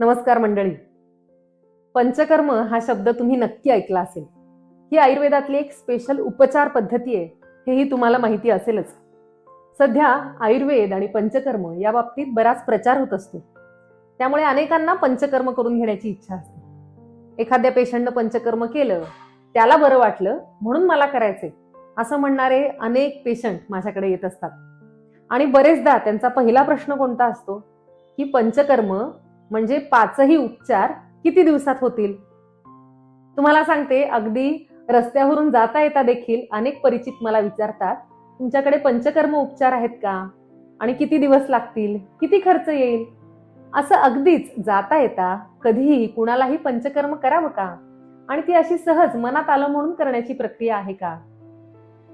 नमस्कार मंडळी. पंचकर्म हा शब्द तुम्ही नक्की ऐकला असेल. ही आयुर्वेदातली एक स्पेशल उपचार पद्धती आहे हेही तुम्हाला माहिती असेलच. सध्या आयुर्वेद आणि पंचकर्म या बाबतीत बराच प्रचार होत असतो. त्यामुळे अनेकांना पंचकर्म करून घेण्याची इच्छा असते. एखाद्या पेशंटनं पंचकर्म केलं त्याला बरं वाटलं म्हणून मला करायचंय असं म्हणणारे अनेक पेशंट माझ्याकडे येत असतात. आणि बरेचदा त्यांचा पहिला प्रश्न कोणता असतो की पंचकर्म म्हणजे पाचही उपचार किती दिवसात होतील? तुम्हाला सांगते अगदी रस्त्यावरून जाता येता देखील अनेक परिचित मला विचारतात तुमच्याकडे पंचकर्म उपचार आहेत का? आणि किती दिवस लागतील? किती खर्च येईल? असं अगदीच जाता येता कधीही कुणालाही पंचकर्म करावं का? आणि ती अशी सहज मनात आलं म्हणून करण्याची प्रक्रिया आहे का?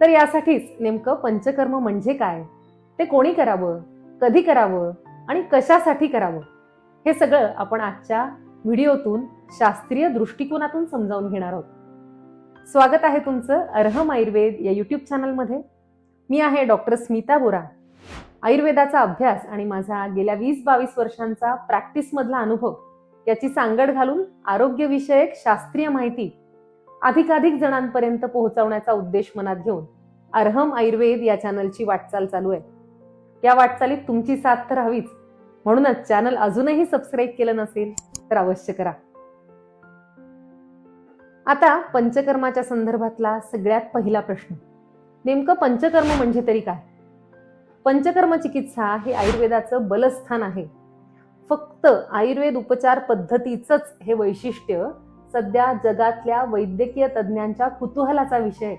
तर यासाठीच नेमकं पंचकर्म म्हणजे काय? ते कोणी करावं? कधी करावं? आणि कशासाठी करावं? हे सगळं आपण आजच्या व्हिडिओतून शास्त्रीय दृष्टिकोनातून समजावून घेणार आहोत. स्वागत आहे तुमचं अर्हम आयुर्वेद या यूट्यूब चॅनलमध्ये मी आहे डॉक्टर स्मिता बोरा. आयुर्वेदाचा अभ्यास आणि माझा गेल्या वीस बावीस वर्षांचा प्रॅक्टिसमधला अनुभव याची सांगड घालून आरोग्यविषयक शास्त्रीय माहिती अधिकाधिक जणांपर्यंत पोहोचवण्याचा उद्देश मनात घेऊन अर्हम आयुर्वेद या चॅनलची वाटचाल चालू आहे. या वाटचालीत तुमची साथ तर हवीच. म्हणूनच चॅनल अजूनही सबस्क्राईब केलं नसेल तर अवश्य करा. आता पंचकर्माच्या संदर्भातला सगळ्यात पहिला प्रश्न. नेमकं पंचकर्म म्हणजे तरी काय? पंचकर्म चिकित्सा हे आयुर्वेदाचं बलस्थान आहे. फक्त आयुर्वेद उपचार पद्धतीचंच हे वैशिष्ट्य सध्या जगातल्या वैद्यकीय तज्ज्ञांच्या कुतूहलाचा विषय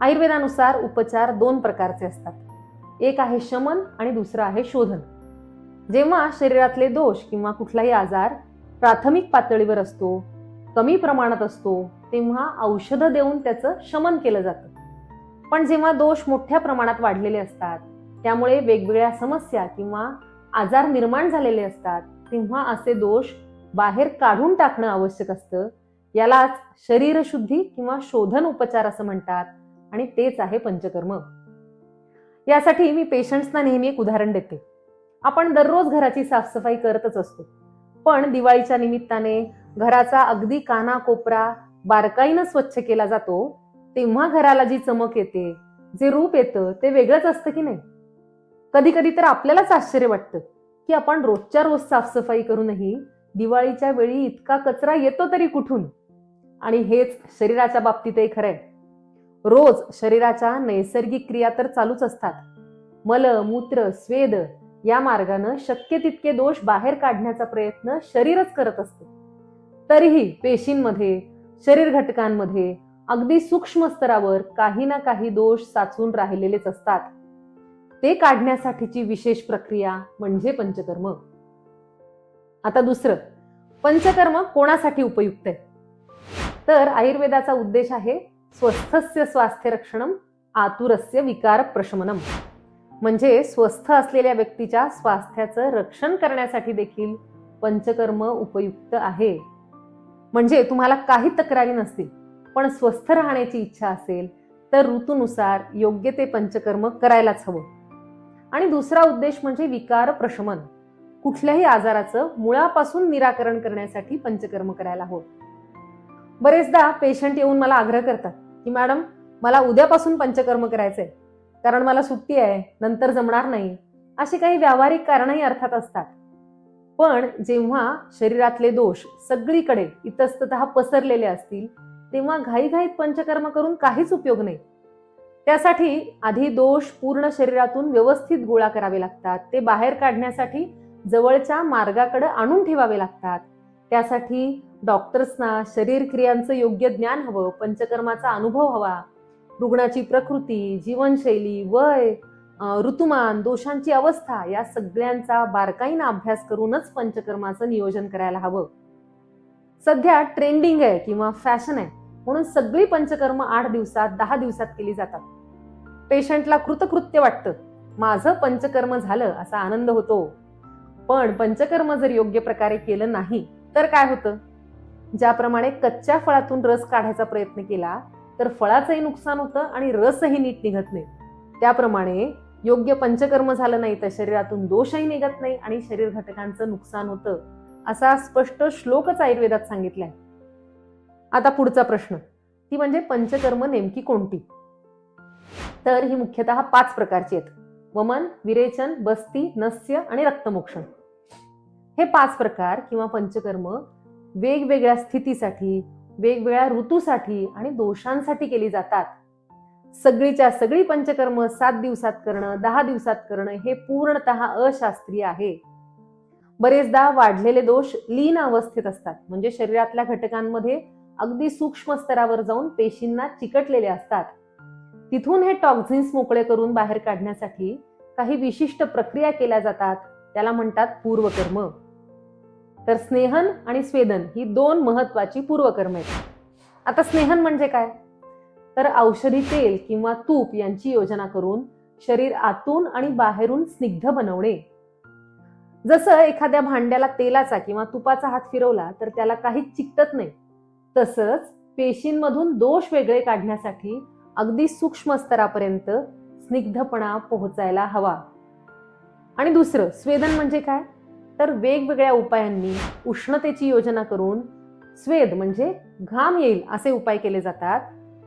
आयुर्वेदानुसार उपचार दोन प्रकारचे असतात. एक आहे शमन आणि दुसरं आहे शोधन. जेव्हा शरीरातले दोष किंवा कुठलाही आजार प्राथमिक पातळीवर असतो कमी प्रमाणात असतो तेव्हा औषधं देऊन त्याचं शमन केलं जातं. पण जेव्हा दोष मोठ्या प्रमाणात वाढलेले असतात त्यामुळे वेगवेगळ्या समस्या किंवा आजार निर्माण झालेले असतात तेव्हा असे दोष बाहेर काढून टाकणं आवश्यक असतं. यालाच शरीरशुद्धी किंवा शोधन उपचार असं म्हणतात आणि तेच आहे पंचकर्म. यासाठी मी पेशंट्सना नेहमी एक उदाहरण देते. आपण दररोज घराची साफसफाई करतच असतो. पण दिवाळीच्या निमित्ताने घराचा अगदी काना कोपरा बारकाईनं स्वच्छ केला जातो तेव्हा घराला जी चमक येते जे रूप येतं ते वेगळंच असतं की नाही? कधी कधी तर आपल्यालाच आश्चर्य वाटतं की आपण रोजच्या रोज साफसफाई करूनही दिवाळीच्या वेळी इतका कचरा येतो तरी कुठून? आणि हेच शरीराच्या बाबतीतही खरंय. रोज शरीराच्या नैसर्गिक क्रिया तर चालूच असतात. मल मूत्र स्वेद या मार्गानं शक्य तितके दोष बाहेर काढण्याचा प्रयत्न शरीरच करत असते. तरीही पेशींमध्ये शरीर घटकांमध्ये अगदी सूक्ष्म स्तरावर काही ना काही दोष साचून राहिलेलेच असतात. ते काढण्यासाठीची विशेष प्रक्रिया म्हणजे पंचकर्म. आता दुसरं पंचकर्म कोणासाठी उपयुक्त आहे? तर आयुर्वेदाचा उद्देश आहे स्वस्थस्य स्वास्थ्य रक्षणम आतुरस्य विकार प्रशमनम. म्हणजे स्वस्थ असलेल्या व्यक्तीच्या स्वास्थ्याचं रक्षण करण्यासाठी देखील पंचकर्म उपयुक्त आहे. म्हणजे तुम्हाला काही तक्रारी नसतील पण स्वस्थ राहण्याची इच्छा असेल तर ऋतूनुसार योग्य ते पंचकर्म करायलाच हवं. आणि दुसरा उद्देश म्हणजे विकार प्रशमन. कुठल्याही आजाराचं मुळापासून निराकरण करण्यासाठी पंचकर्म करायला हवं. बरेचदा पेशंट येऊन मला आग्रह करतात की मॅडम मला उद्यापासून पंचकर्म करायचंय. कारण मला सुट्टी आहे नंतर जमणार नाही. अशी काही व्यावहारिक कारणही अर्थात असतात. पण जेव्हा शरीरातले दोष सगळीकडे इतस्तत पसरलेले असतील तेव्हा घाईघाईत पंचकर्म करून काहीच उपयोग नाही. त्यासाठी आधी दोष पूर्ण शरीरातून व्यवस्थित गोळा करावे लागतात. ते बाहेर काढण्यासाठी जवळच्या मार्गाकडे आणून ठेवावे लागतात. त्यासाठी डॉक्टर्सना शरीर क्रियांचं योग्य ज्ञान हवं पंचकर्माचा अनुभव हवा. रुग्णाची प्रकृती जीवनशैली वय ऋतुमान दोषांची अवस्था या सगळ्यांचा बारकाईनं अभ्यास करूनच पंचकर्माचं नियोजन करायला हवं. सध्या ट्रेंडिंग आहे किंवा फॅशन आहे म्हणून सगळी पंचकर्म आठ दिवसात दहा दिवसात केली जातात. पेशंटला कृतकृत्य वाटतं. माझं पंचकर्म झालं असा आनंद होतो. पण पंचकर्म जर योग्य प्रकारे केलं नाही तर काय होतं? ज्याप्रमाणे कच्च्या फळातून रस काढायचा प्रयत्न केला तर फळाचंही नुकसान होतं आणि रसही नीट निघत नाही. त्याप्रमाणे योग्य पंचकर्म झालं नाही तर शरीरातून दोषही निघत नाही आणि शरीर घटकांचं नुकसान होतं असा स्पष्ट श्लोकच आयुर्वेदात सांगितलाय. आता पुढचा प्रश्न. ती म्हणजे पंचकर्म नेमकी कोणती? तर ही मुख्यतः पाच प्रकारची आहेत. वमन विरेचन बस्ती नस्य आणि रक्तमोक्षण. हे पाच प्रकार किंवा पंचकर्म वेगवेगळ्या स्थितीसाठी वेगवेगळ्या ऋतूसाठी आणि दोषांसाठी केली जातात. सगळीच्या सगळी पंचकर्म सात दिवसात करणं दहा दिवसात करणं हे पूर्णतः अशास्त्रीय आहे. बरेचदा वाढलेले दोष लीन अवस्थेत असतात. म्हणजे शरीरातल्या घटकांमध्ये अगदी सूक्ष्म स्तरावर जाऊन पेशींना चिकटलेले असतात. तिथून हे टॉक्झिन्स मोकळे करून बाहेर काढण्यासाठी काही विशिष्ट प्रक्रिया केल्या जातात. त्याला म्हणतात पूर्वकर्म. तर स्नेहन आणि स्वेदन ही दोन महत्वाची पूर्वकर्म आहेत. आता स्नेहन म्हणजे काय? तर औषधी तेल किंवा तूप यांची योजना करून शरीर आतून आणि बाहेरून स्निग्ध बनवणे. जसं एखाद्या भांड्याला तेलाचा किंवा तुपाचा हात फिरवला तर त्याला काहीच चिकटत नाही. तसंच पेशींमधून दोष वेगळे काढण्यासाठी अगदी सूक्ष्म स्तरापर्यंत स्निग्धपणा पोहोचायला हवा. आणि दुसरं स्वेदन म्हणजे काय? तर वेगवेगळ्या उपायांनी उष्णतेची योजना करून स्वेद म्हणजे घाम येईल असे उपाय केले जातात.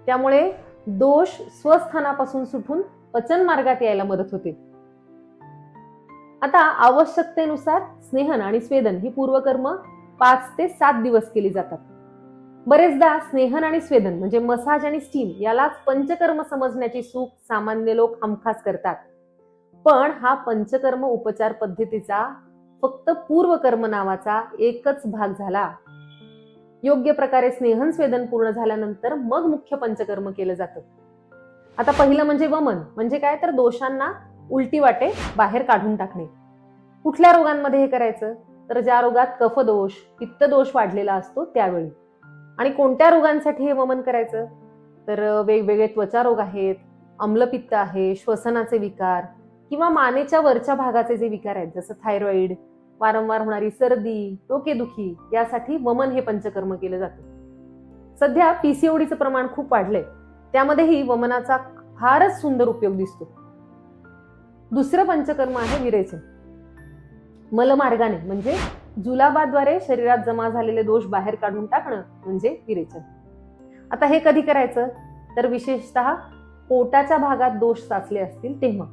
त्यामुळे दोष स्वस्थानापासून सुटून पचन मार्गात यायला मदत होते. आता आवश्यकतेनुसार स्नेहन आणि स्वेदन ही पूर्वकर्म पाच ते सात दिवस केली जातात. बरेचदा स्नेहन आणि स्वेदन म्हणजे मसाज आणि स्टीम यालाच पंचकर्म समजण्याची चूक सामान्य लोक हमखास करतात. पण हा पंचकर्म उपचार पद्धतीचा फक्त पूर्वकर्म नावाचा एकच भाग झाला. योग्य प्रकारे स्नेहन स्वेदन पूर्ण झाल्यानंतर मग मुख्य पंचकर्म केलं जातं. आता पहिलं म्हणजे वमन म्हणजे काय? तर दोषांना उलटी वाटे बाहेर काढून टाकणे. कुठल्या रोगांमध्ये हे करायचं? तर ज्या रोगात कफदोष पित्तदोष वाढलेला असतो त्यावेळी. आणि कोणत्या रोगांसाठी हे वमन करायचं? तर वेगवेगळे त्वचा रोग आहेत अम्लपित्त आहे श्वसनाचे विकार किंवा मानेच्या वरच्या भागाचे जे विकार आहेत जसं थायरॉईड वारंवार होणारी सर्दी डोकेदुखी यासाठी वमन हे पंचकर्म केलं जातं. सध्या पीसीओडीचं प्रमाण खूप वाढलंय. त्यामध्येही वमनाचा फारच सुंदर उपयोग दिसतो. दुसरं पंचकर्म आहे विरेचन. मलमार्गाने म्हणजे जुलाबाद्वारे शरीरात जमा झालेले दोष बाहेर काढून टाकणं म्हणजे विरेचन. आता हे कधी करायचं? तर विशेषतः पोटाच्या भागात दोष साचले असतील तेव्हा.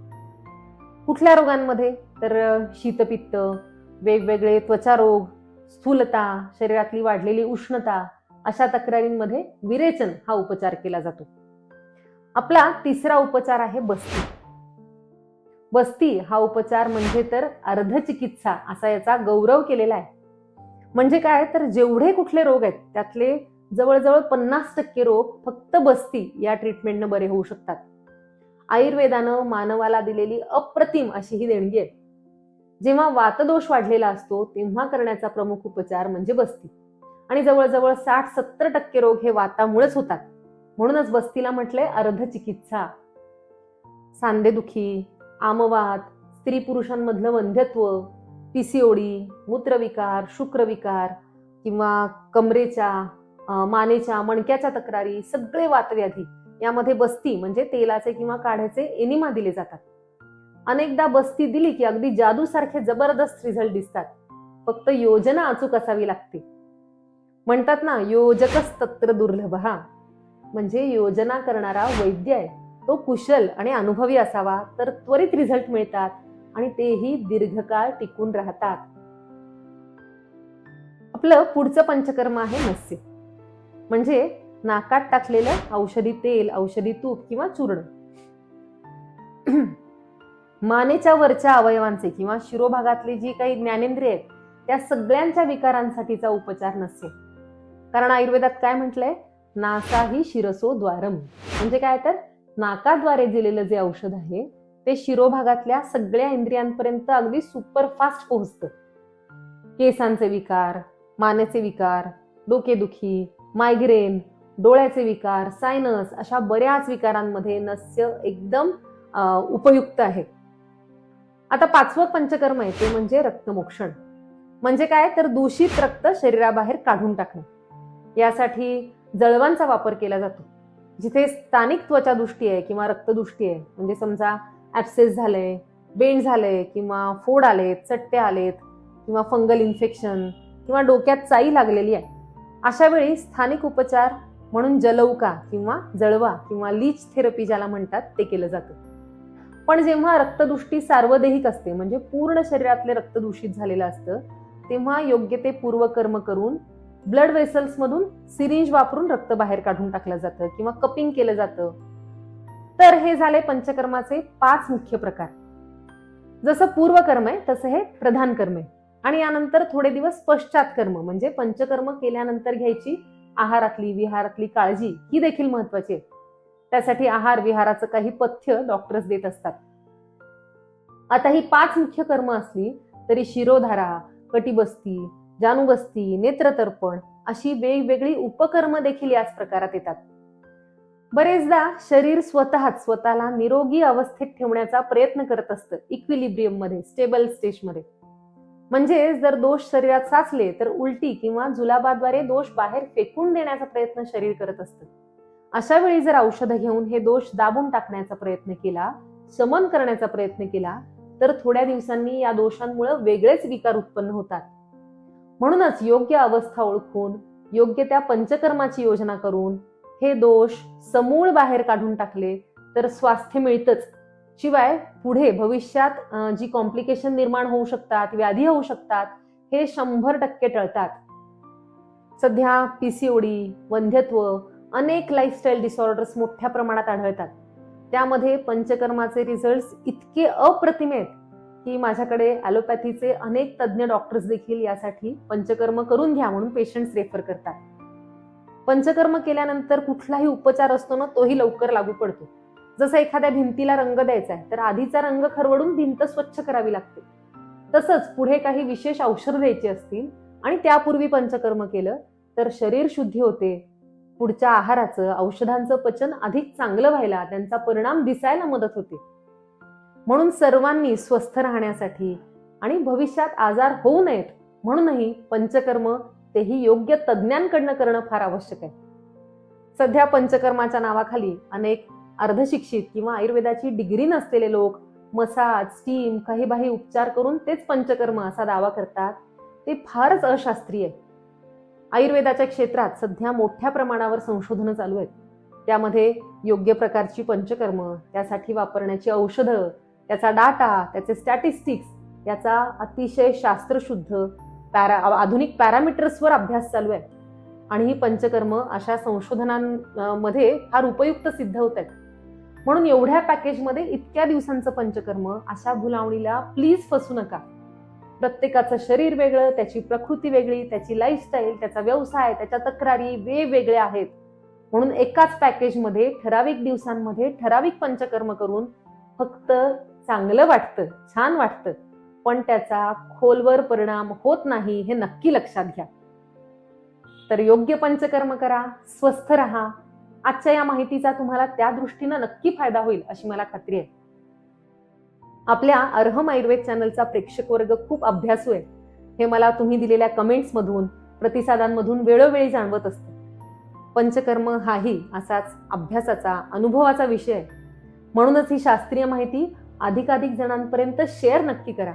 कुठल्या रोगांमध्ये? तर शीतपित्त वेगवेगळे त्वचा रोग स्थूलता शरीरातली वाढलेली उष्णता अशा तक्रारींमध्ये विरेचन हा उपचार केला जातो. आपला तिसरा उपचार आहे बस्ती. बस्ती हा उपचार म्हणजे तर अर्धचिकित्सा असा याचा गौरव केलेला आहे. म्हणजे काय? तर जेवढे कुठले रोग आहेत त्यातले जवळजवळ पन्नास टक्के रोग फक्त बस्ती या ट्रीटमेंटनं बरे होऊ शकतात. आयुर्वेदानं मानवाला दिलेली अप्रतिम अशी ही देणगी आहे. जेव्हा वातदोष वाढलेला असतो तेव्हा करण्याचा प्रमुख उपचार म्हणजे बस्ती. आणि जवळजवळ साठ सत्तर टक्के रोग हे वातामुळेच होतात. म्हणूनच बस्तीला म्हटलंय अर्ध चिकित्सा. सांधेदुखी आमवात स्त्री पुरुषांमधलं वंध्यत्व पीसीओडी मूत्रविकार शुक्रविकार किंवा कमरेच्या मानेच्या मणक्याच्या तक्रारी सगळे वातव्याधी. यामध्ये बस्ती म्हणजे तेलाचे किंवा काढ्याचे एनिमा दिले जातात. अनेकदा बस्ती दिली की अगदी जादूसारखे जबरदस्त रिझल्ट दिसतात. फक्त योजना अचूक असावी लागते. म्हणतात ना योजकच तत्र दुर्लभ हा. म्हणजे योजना करणारा वैद्य आहे. तो कुशल आणि अनुभवी असावा तर त्वरित रिझल्ट मिळतात आणि तेही दीर्घकाळ टिकून राहतात. आपलं पुढचं पंचकर्म आहे मत्स्य. म्हणजे नाकात टाकलेलं औषधी तेल औषधी तूप किंवा चूर्ण. मानेच्या वरच्या अवयवांचे किंवा शिरोभागातली जी काही ज्ञानेंद्रिय आहेत त्या सगळ्यांच्या विकारांसाठीचा उपचार नसेल कारण आयुर्वेदात काय म्हटलंय? नासा ही शिरसो द्वारम. म्हणजे काय तर? नाकाद्वारे दिलेलं जे औषध आहे ते शिरोभागातल्या सगळ्या इंद्रियांपर्यंत अगदी सुपरफास्ट पोहोचतं. केसांचे विकार मानेचे विकार डोकेदुखी मायग्रेन डोळ्याचे विकार सायनस अशा बऱ्याच विकारांमध्ये नस्य एकदम उपयुक्त आहे. आता पाचवं पंचकर्म आहे ते म्हणजे रक्तमोक्षण. म्हणजे काय? तर दूषित रक्त शरीराबाहेर काढून टाकणे. यासाठी जळवांचा वापर केला जातो. जिथे स्थानिक त्वचा दृष्टी आहे किंवा रक्तदृष्टी आहे म्हणजे समजा ऍप्सेस झालंय बेंड झालंय किंवा फोड आलेत चट्टे आलेत किंवा फंगल इन्फेक्शन किंवा डोक्यात चाई लागलेली आहे अशा वेळी स्थानिक उपचार म्हणून जलौका किंवा जळवा किंवा लीच थेरपी ज्याला म्हणतात ते केलं जातं. पण जेव्हा रक्तदृष्टी सार्वदेहिक असते म्हणजे पूर्ण शरीरातले रक्त दूषित झालेलं असतं तेव्हा योग्य ते पूर्वकर्म करून ब्लड वेसल्समधून सिरिंज वापरून रक्त बाहेर काढून टाकलं जातं किंवा कपिंग केलं जातं. तर हे झाले पंचकर्माचे पाच मुख्य प्रकार. जसं पूर्वकर्म आहे तसं हे प्रधान कर्म आहे. आणि यानंतर थोडे दिवस पश्चात कर्म म्हणजे पंचकर्म केल्यानंतर घ्यायची आहारातली विहारातली काळजी ही देखील महत्वाची आहे. त्यासाठी आहार विहाराचं काही पथ्य डॉक्टर्स देत असतात. आता ही पाच मुख्य कर्म असली तरी शिरोधारा कटिबस्ती जानुबस्ती नेत्रतर्पण अशी वेगवेगळी उपकर्म देखील याच प्रकारात येतात. बरेचदा शरीर स्वतःच स्वतःला निरोगी अवस्थेत ठेवण्याचा प्रयत्न करत असतं इक्विलिब्रियममध्ये स्टेबल स्टेजमध्ये म्हणजे जर दोष शरीरात साचले तर उलटी किंवा जुलाबाद्वारे दोष बाहेर फेकून देण्याचा प्रयत्न शरीर करत असतं. अशा वेळी जर औषधं घेऊन हे दोष दाबून टाकण्याचा प्रयत्न केला शमन करण्याचा प्रयत्न केला तर थोड्या दिवसांनी या दोषांमुळे वेगळेच विकार उत्पन्न होतात. म्हणूनच योग्य अवस्था ओळखून योग्य त्या पंचकर्माची योजना करून हे दोष समूळ बाहेर काढून टाकले तर स्वास्थ्य मिळतच. शिवाय पुढे भविष्यात जी कॉम्प्लिकेशन निर्माण होऊ शकतात व्याधी होऊ शकतात हे शंभर टक्के टळतात. सध्या पीसीओडी वंध्यत्व अनेक लाईफस्टाईल डिसऑर्डर्स मोठ्या प्रमाणात आढळतात. त्यामध्ये पंचकर्माचे रिझल्ट्स इतके अप्रतिम आहेत की माझ्याकडे ॲलोपॅथीचे अनेक तज्ज्ञ डॉक्टर्स देखील यासाठी पंचकर्म करून घ्या म्हणून पेशंट्स रेफर करतात. पंचकर्म केल्यानंतर कुठलाही उपचार असतो ना तोही लवकर लागू पडतो. जसं एखाद्या भिंतीला रंग द्यायचा आहे तर आधीचा रंग खरवडून भिंत स्वच्छ करावी लागते. तसंच पुढे काही विशेष औषध द्यायची असतील आणि त्यापूर्वी पंचकर्म केलं तर शरीर शुद्धी होते पुढच्या आहाराचं औषधांचं पचन अधिक चांगलं व्हायला त्यांचा परिणाम दिसायला मदत होते. म्हणून सर्वांनी स्वस्थ राहण्यासाठी आणि भविष्यात आजार होऊ नयेत म्हणूनही पंचकर्म तेही योग्य तज्ज्ञांकडनं करणं फार आवश्यक आहे. सध्या पंचकर्माच्या नावाखाली अनेक अर्धशिक्षित किंवा आयुर्वेदाची डिग्री नसलेले लोक मसाज स्टीम काही बाही उपचार करून तेच पंचकर्म असा दावा करतात ते फारच अशास्त्रीय आहे. आयुर्वेदाच्या क्षेत्रात सध्या मोठ्या प्रमाणावर संशोधनं चालू आहेत. त्यामध्ये योग्य प्रकारची पंचकर्म त्यासाठी वापरण्याची औषधं त्याचा डाटा त्याचे स्टॅटिस्टिक्स याचा अतिशय शास्त्रशुद्ध पॅरा आधुनिक पॅरामीटर्सवर अभ्यास चालू आहे. आणि ही पंचकर्म अशा संशोधनांमध्ये फार उपयुक्त सिद्ध होत आहेत. म्हणून एवढ्या पॅकेजमध्ये इतक्या दिवसांचं पंचकर्म अशा भुलावणीला प्लीज फसू नका. प्रत्येकाचं शरीर वेगळं त्याची प्रकृती वेगळी त्याची लाईफस्टाईल त्याचा व्यवसाय त्याच्या तक्रारी वेगवेगळ्या आहेत. म्हणून एकाच पॅकेजमध्ये ठराविक दिवसांमध्ये ठराविक पंचकर्म करून फक्त चांगलं वाटतं छान वाटतं. पण त्याचा खोलवर परिणाम होत नाही हे नक्की लक्षात घ्या. तर योग्य पंचकर्म करा स्वस्थ राहा. आजच्या या माहितीचा तुम्हाला त्या दृष्टीनं नक्की फायदा होईल अशी मला खात्री आहे. आपल्या अर्हम आयुर्वेद चॅनलचा प्रेक्षक वर्ग खूप अभ्यासू आहे हे मला तुम्ही दिलेल्या कमेंट्समधून प्रतिसादांमधून वेळोवेळी जाणवत असतं. पंचकर्म हाही असाच अभ्यासाचा अनुभवाचा विषय आहे. म्हणूनच ही शास्त्रीय माहिती अधिकाधिक जणांपर्यंत शेअर नक्की करा.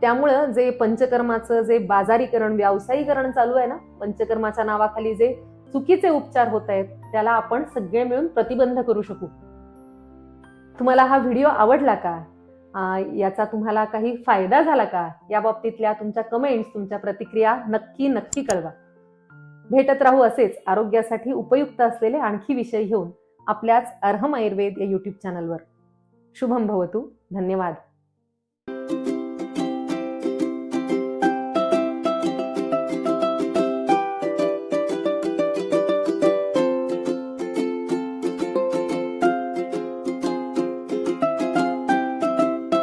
त्यामुळं जे पंचकर्माचं जे बाजारीकरण व्यावसायीकरण चालू आहे ना पंचकर्माच्या नावाखाली जे चुकीचे उपचार होत आहेत त्याला आपण सगळे मिळून प्रतिबंध करू शकू. तुम्हाला हा व्हिडिओ आवडला का? याचा तुम्हाला काही फायदा झाला का? या बाबतीतल्या तुमच्या कमेंट्स तुमच्या प्रतिक्रिया नक्की नक्की कळवा. भेटत राहू असेच आरोग्यासाठी उपयुक्त असलेले आणखी विषय घेऊन आपल्याच अर्हम आयुर्वेद या युट्यूब चॅनलवर शुभम भवतू. धन्यवाद.